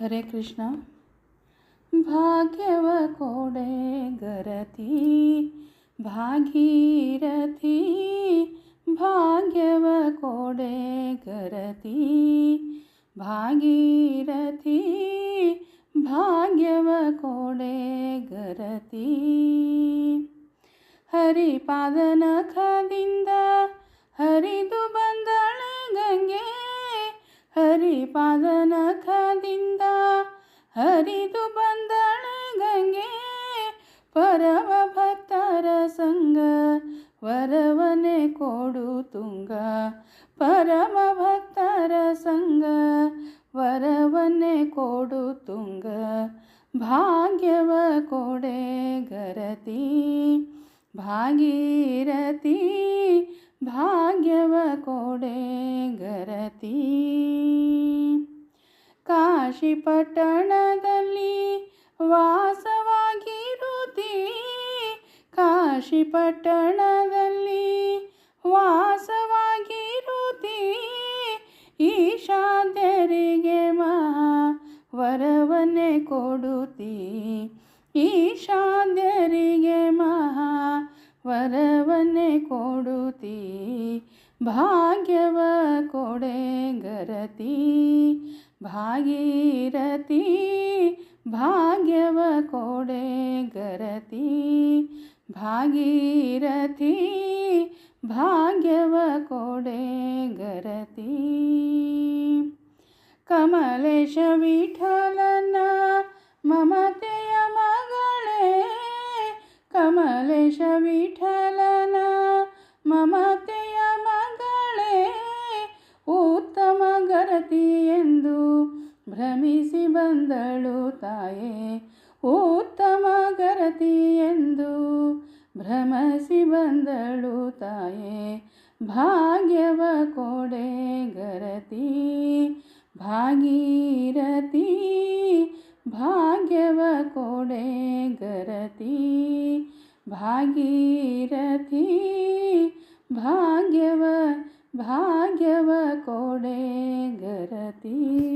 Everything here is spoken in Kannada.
ಹರೇ ಕೃಷ್ಣ ಭಾಗ್ಯವ ಕೊಡೆ ಗರತಿ ಭಾಗೀರಥಿ ಭಾಗ್ಯವ ಕೊಡೆ ಗರತಿ ಭಾಗೀರಥಿ ಭಾಗ್ಯವ ಕೊಡೆ ಗರತಿ ಹರಿಪಾದನ ಹರಿಪಾದನ ಖದಿಂದ ಹರಿದು ಬಂದಣ ಗಂಗೆ. ಪರಮ ಭಕ್ತರ ಸಂಗ ವರವನೆ ಕೊಡು ತುಂಗ. ಪರಮ ಭಕ್ತರ ಸಂಗ ವರವನೆ ಕೊಡು ತುಂಗ. ಭಾಗ್ಯವ ಕೊಡೆ ಗರತಿ ಭಾಗೀರತಿ ಭಾಗ್ಯವ ಕೊಡೆ ಗರತಿ. ಕಾಶಿ ಪಟ್ಟಣದಲ್ಲಿ ವಾಸವಾಗಿರುತ್ತಿ ಕಾಶಿ ಪಟ್ಟಣದಲ್ಲಿ ವಾಸವಾಗಿರುತ್ತಿ ಈಶಾದ್ಯರಿಗೆ ಮಹಾ ವರವನ್ನೇ ಕೊಡುತ್ತಿ ಈಶಾದ್ಯರಿಗೆ ಮಾ ವರವನ್ನೇ ಕೊಡುತ್ತೀ, ಭಾಗ್ಯವ ಕೊಡೆ ಗರತಿ ಭಾಗೀರಥಿ ಭಾಗ್ಯವ ಕೊಡೆ ಗರತಿ ಭಾಗೀರಥಿ ಭಾಗ್ಯವ ಕೊಡೆ ಗರತಿ ಕಮಲೇಶ ವಿಠಲನ ಮಮತೆಯ ಮಗಳೇ ಕಮಲೇಶ ವಿಠಲನ ಭ್ರಮಿಸಿ ಬಂದಳು ತಾಯೇ, ಉತ್ತಮ ಎಂದು ಭ್ರಮಸಿ ಬಂದಳು ತಾಯೇ, ಭಾಗ್ಯವ ಕೊಡೆ ಗರತಿ ಭಾಗೀರತಿ ಭಾಗ್ಯವ ಕೊಡೆ ಗರತಿ, ಭಾಗೀರಥಿ, ಭಾಗ್ಯವ ಭಾಗ್ಯವ ಕೊಡೆ ಗರತಿ.